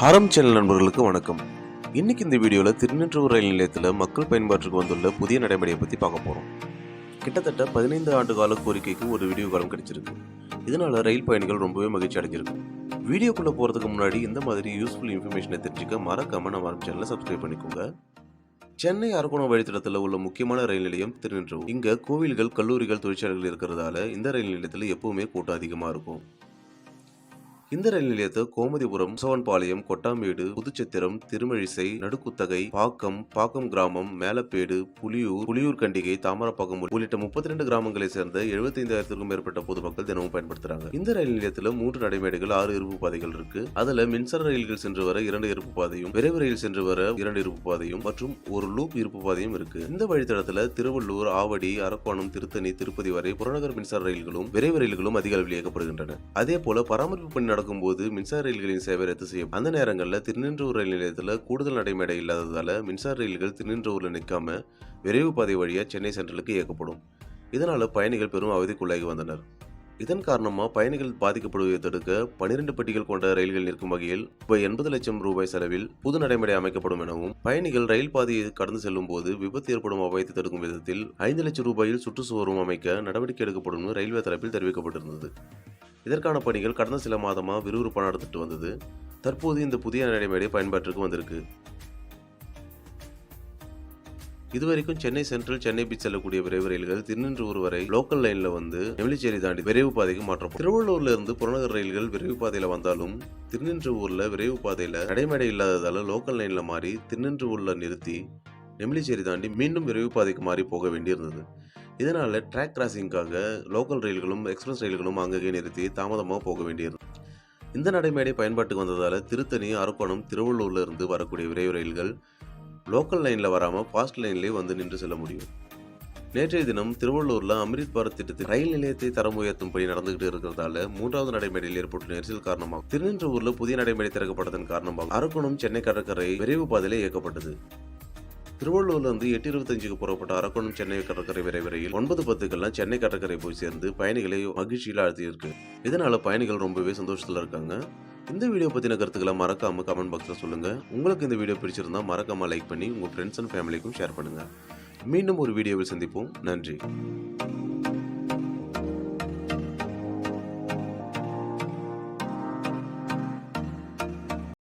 ஹாரம் channel நண்பர்களுக்கு வணக்கம். இன்னைக்கு இந்த வீடியோவில் திருநெற்றூர் ரயில் நிலையத்தில் மக்கள் பயன்பாட்டுக்கு வந்துள்ள புதிய நடைமுறையை பற்றி பார்க்க போகிறோம் கிட்டத்தட்ட பதினைந்து ஆண்டு கால கோரிக்கைக்கு ஒரு வீடியோ காலம் கிடைச்சிருக்கு. இதனால் ரயில் பயணிகள் ரொம்பவே மகிழ்ச்சி அடைஞ்சிருக்கு. வீடியோக்குள்ளே போகிறதுக்கு முன்னாடி இந்த மாதிரி யூஸ்ஃபுல் இன்ஃபர்மேஷனை தெரிஞ்சுக்க மறக்காம நம்ம ஹரம் சேனலை சப்ஸ்கிரைப் பண்ணிக்கோங்க. சென்னை அரக்கோணம் வழித்தடத்தில் உள்ள முக்கியமான ரயில் நிலையம் திருநெற்றூர். இங்கே கோவில்கள் கல்லூரிகள் தொழிற்சாலைகள் இருக்கிறதால இந்த ரயில் நிலையத்தில் எப்பவுமே கூட்டம் அதிகமாக இருக்கும். இந்த ரயில் நிலையத்தை கோமதிபுரம் சோவன்பாளையம் கொட்டாமேடு புதுச்சத்திரம் திருமழிசை நடுக்குத்தகை பாக்கம் பாக்கம் கிராமம் மேலப்பேடு புலியூர் புலியூர் கண்டிகை தாமரப்பாக்கம் உள்ளிட்ட முப்பத்தி ரெண்டு கிராமங்களை சேர்ந்த எழுபத்தைந்தாயிரத்திற்கும் மேற்பட்ட பொதுமக்கள் தினமும் பயன்படுத்துறாங்க. இந்த ரயில் நிலையத்தில் மூன்று நடைமேடைகள் ஆறு இருப்பு பாதைகள் இருக்கு. அதுல மின்சார ரயில்கள் சென்று வர இரண்டு இருப்பு பாதையும் விரைவு ரயில் சென்று வர இரண்டு இருப்பு பாதையும் மற்றும் ஒரு லூப் இருப்பு பாதையும் இருக்கு. இந்த வழித்தடத்துல திருவள்ளூர் ஆவடி அரக்கோணம் திருத்தணி திருப்பதி வரை புறநகர் மின்சார ரயில்களும் விரைவு ரயில்களும் அதிக அளவில் இயக்கப்படுகின்றன. அதே போல பராமரிப்பு பணி நடக்கும்போது மின்சார ரயில்களின் சேவை ரத்து செய்யும் அந்த நேரங்களில் திருநின்றூர் ரயில் நிலையத்தில் கூடுதல் நடைமேடை இல்லாததால் மின்சார ரயில்கள் திருநின்றூரில் நிற்காம விரைவு பாதை வழியாக சென்னை சென்ட்ரலுக்கு இயக்கப்படும். இதனால் பயணிகள் பெரும் அவதிக்குள்ளாகி வந்தனர். இதன் காரணமாக பயணிகள் பாதிக்கப்படுவதை தடுக்க பனிரெண்டு பெட்டிகள் கொண்ட ரயில்கள் நிற்கும் வகையில் ரூபாய் எண்பது லட்சம் ரூபாய் செலவில் புது நடைமுறை அமைக்கப்படும் எனவும் பயணிகள் ரயில் பாதையை கடந்து செல்லும் போது விபத்து ஏற்படும் அபாயத்தை தடுக்கும் விதத்தில் ஐந்து லட்சம் ரூபாயில் சுற்றுச்சுவரும் அமைக்க நடவடிக்கை எடுக்கப்படும் ரயில்வே தரப்பில் தெரிவிக்கப்பட்டிருந்தது. இதற்கான பணிகள் கடந்த சில மாதமாக விறுவிறுப்பாக நடந்துட்டு வந்தது. தற்போது இந்த புதிய நடைமுறை பயன்பாட்டிற்கு வந்திருக்கு. இதுவரைக்கும் சென்னை சென்ட்ரல் சென்னை பீச் செல்லக்கூடிய விரைவு ரயில்கள் திருநின்றூர் வரை லோக்கல் லைன்ல வந்து நெமிலிச்சேரி தாண்டி விரைவு பாதைக்கு மாற்றப்படும் திருவள்ளூர்ல இருந்து புறநகர் ரயில்கள் விரைவு பாதையில வந்தாலும் திருநின்றூர்ல விரைவு பாதையில நடைமேடை இல்லாததால லோக்கல் லைன்ல மாறி திருநின்றூர்ல நிறுத்தி நெமிலிச்சேரி தாண்டி மீண்டும் விரைவு பாதைக்கு மாறி போக வேண்டியிருந்தது. இதனால் ட்ராக் கிராசிங்காக லோக்கல் ரயில்களும் எக்ஸ்பிரஸ் ரயில்களும் அங்கங்கே நிறுத்தி தாமதமாக போக வேண்டியிருந்தது. இந்த நடைமேடை பயன்பாட்டுக்கு வந்ததால் திருத்தணி அரக்கோணம் திருவள்ளூர்லேருந்து வரக்கூடிய விரைவு ரயில்கள் லோக்கல் லைனில் வராமல் ஃபாஸ்ட் லைன்லேயே வந்து நின்று செல்ல முடியும். நேற்றைய தினம் திருவள்ளூரில் அமிர்த் பாரத் திட்டத்தில் ரயில் நிலையத்தை தரம் உயர்த்தும் பணி நடந்துகிட்டு இருக்கிறதால மூன்றாவது நடைமேடையில் ஏற்பட்ட நெரிசல் காரணமாக திருநின்றவூர்ல புதிய நடைமேடை திறக்கப்பட்டதன் காரணமாக அரக்கோணம் சென்னை கடற்கரை விரைவு பாதையில் இயக்கப்பட்டது. திருவள்ளூர்ல இருந்து எட்டு இருபத்தஞ்சுக்கு புறப்பட்ட அரக்கோணம் சென்னை கடற்கரை விரைவு ஒன்பது பத்துக்கெல்லாம் சென்னை கடற்கரை போய் சேர்ந்து பயணிகளை மகிழ்ச்சியில் அழுத்தியிருக்கு இதனால பயணிகள் ரொம்பவே சந்தோஷத்துல இருக்காங்க. இந்த வீடியோ பற்றின கருத்துக்களை மறக்காமல் கமெண்ட் பாக்ஸில் சொல்லுங்கள் உங்களுக்கு இந்த வீடியோ பிடிச்சிருந்தா மறக்காமல் லைக் பண்ணி உங்கள் ஃப்ரெண்ட்ஸ் அண்ட் ஃபேமிலிக்கும் ஷேர் பண்ணுங்கள் மீண்டும் ஒரு வீடியோவில் சந்திப்போம். நன்றி.